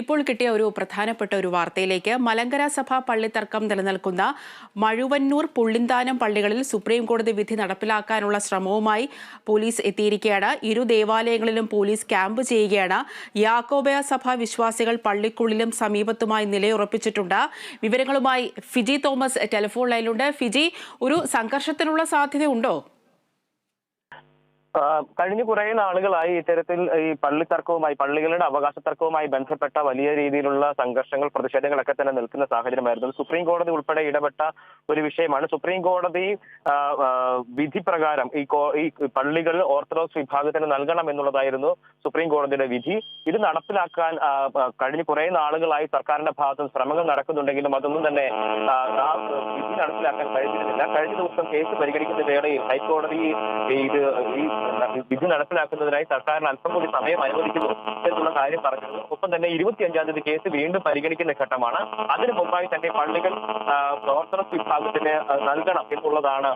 ഇപ്പോൾ കിട്ടിയ ഒരു പ്രധാനപ്പെട്ട ഒരു വാർത്തയിലേക്ക് മലങ്കര സഭ പള്ളിത്തർക്കം നിലനിൽക്കുന്ന മഴുവന്നൂർ പുള്ളിന്താനം പള്ളികളിൽ സുപ്രീം കോടതി വിധി നടപ്പിലാക്കാനുള്ള ശ്രമവുമായി പോലീസ് എത്തിയിരിക്കുകയാണ്. ഇരു ദേവാലയങ്ങളിലും പോലീസ് ക്യാമ്പ് ചെയ്യുകയാണ്. യാക്കോബയ സഭ വിശ്വാസികൾ പള്ളിക്കുള്ളിലും സമീപത്തുമായി നിലയുറപ്പിച്ചിട്ടുണ്ട്. വിവരങ്ങളുമായി ഫിജി തോമസ് ടെലിഫോൺ ലൈനിലുണ്ട്. ഫിജി ഒരു സംഘർഷത്തിനുള്ള സാധ്യതയുണ്ടോ? കഴിഞ്ഞ കുറെ നാളുകളായി ഇത്തരത്തിൽ ഈ പള്ളി തർക്കവുമായി പള്ളികളുടെ അവകാശ തർക്കവുമായി ബന്ധപ്പെട്ട വലിയ രീതിയിലുള്ള സംഘർഷങ്ങൾ പ്രതിഷേധങ്ങളൊക്കെ തന്നെ നിൽക്കുന്ന സാഹചര്യമായിരുന്നു. സുപ്രീം കോടതി ഉൾപ്പെടെ ഇടപെട്ട ഒരു വിഷയമാണ്. സുപ്രീം കോടതി വിധി പ്രകാരം ഈ ഈ പള്ളികൾ ഓർത്തഡോക്സ് വിഭാഗത്തിന് നൽകണം എന്നുള്ളതായിരുന്നു സുപ്രീം കോടതിയുടെ വിധി. ഇത് നടപ്പിലാക്കാൻ കഴിഞ്ഞ കുറെ നാളുകളായി സർക്കാരിന്റെ ഭാഗത്തുനിന്ന് ശ്രമങ്ങൾ നടക്കുന്നുണ്ടെങ്കിലും അതൊന്നും തന്നെ നടപ്പിലാക്കാൻ കഴിഞ്ഞിരുന്നില്ല. കഴിഞ്ഞ ദിവസം കേസ് പരിഗണിക്കുന്ന വേളയിൽ ഹൈക്കോടതി ഇത് ഈ വിധി നടപ്പിലാക്കുന്നതിനായി സർക്കാരിന് അല്പം കൂടി സമയം അനുവദിക്കുന്നു എന്നുള്ള കാര്യം പറഞ്ഞു ഒപ്പം തന്നെ ഇരുപത്തിയഞ്ചാം തീയതി കേസ് വീണ്ടും പരിഗണിക്കുന്ന ഘട്ടമാണ്. അതിനു മുമ്പായി തന്നെ പള്ളികൾ പ്രവർത്തന വിഭാഗത്തിന് നൽകണം എന്നുള്ളതാണ്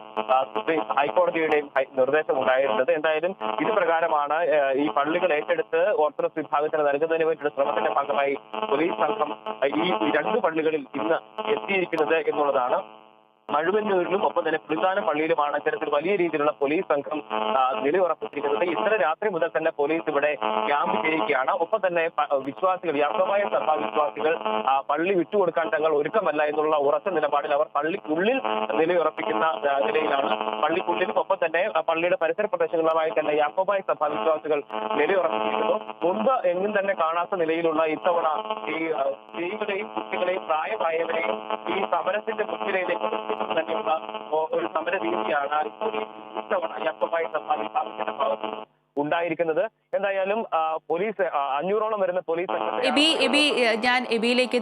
ഹൈക്കോടതിയുടെ നിർദ്ദേശം ഉണ്ടായിരുന്നത് എന്തായാലും ഇത് പ്രകാരമാണ് ഈ പള്ളികൾ ഏറ്റെടുത്ത് ഓർത്തഡോക്സ് വിഭാഗത്തിന് നൽകുന്നതിന് വേണ്ടിയുള്ള ശ്രമത്തിന്റെ ഭാഗമായി പോലീസ് സംഘം ഈ രണ്ട് പള്ളികളിൽ ഇന്ന് എത്തിയിരിക്കുന്നത് എന്നുള്ളതാണ് മഴുവന്നൂരിലും ഒപ്പം തന്നെ പുളിത്താനം പള്ളിയിലുമാണ് ഇത്തരത്തിൽ വലിയ രീതിയിലുള്ള പോലീസ് സംഘം നിലയുറപ്പിച്ചിരിക്കുന്നത്. ഇന്നലെ രാത്രി മുതൽ തന്നെ പോലീസ് ഇവിടെ ക്യാമ്പ് ചെയ്യുകയാണ് ഒപ്പം തന്നെ വിശ്വാസികൾ യാത്രമായ സഭാ വിശ്വാസികൾ പള്ളി വിട്ടുകൊടുക്കാൻ തങ്ങൾ ഒരുക്കമല്ല എന്നുള്ള ഉറച്ച നിലപാടിൽ അവർ പള്ളിക്കുള്ളിൽ നിലയുറപ്പിക്കുന്ന നിലയിലാണ്. പള്ളിക്കുള്ളിലും ഒപ്പം തന്നെ പള്ളിയുടെ പരിസര പ്രദേശങ്ങളുമായി തന്നെ യാക്കോബായ സഭാ വിശ്വാസികൾ നിലയുറപ്പിച്ചിരിക്കുന്നു. മുമ്പ് എങ്ങും തന്നെ കാണാത്ത നിലയിലുള്ള ഇത്തവണ ഈ സ്ത്രീകളെയും കുട്ടികളെയും പ്രായമായവരെയും ഈ സമരത്തിന്റെ മുൻനിരയിലേക്ക് തന്നെയുള്ള ഒരു സമര രീതിയാണ് ഇത്തവണ അയ്യപ്പമായി സഭാ ഭാഗത്ത് ഉണ്ടായിരിക്കുന്നത്. എന്തായാലും പോലീസ് അഞ്ഞൂറോളം വരുന്ന പോലീസ് എബി ഞാൻ എബിയിലേക്ക്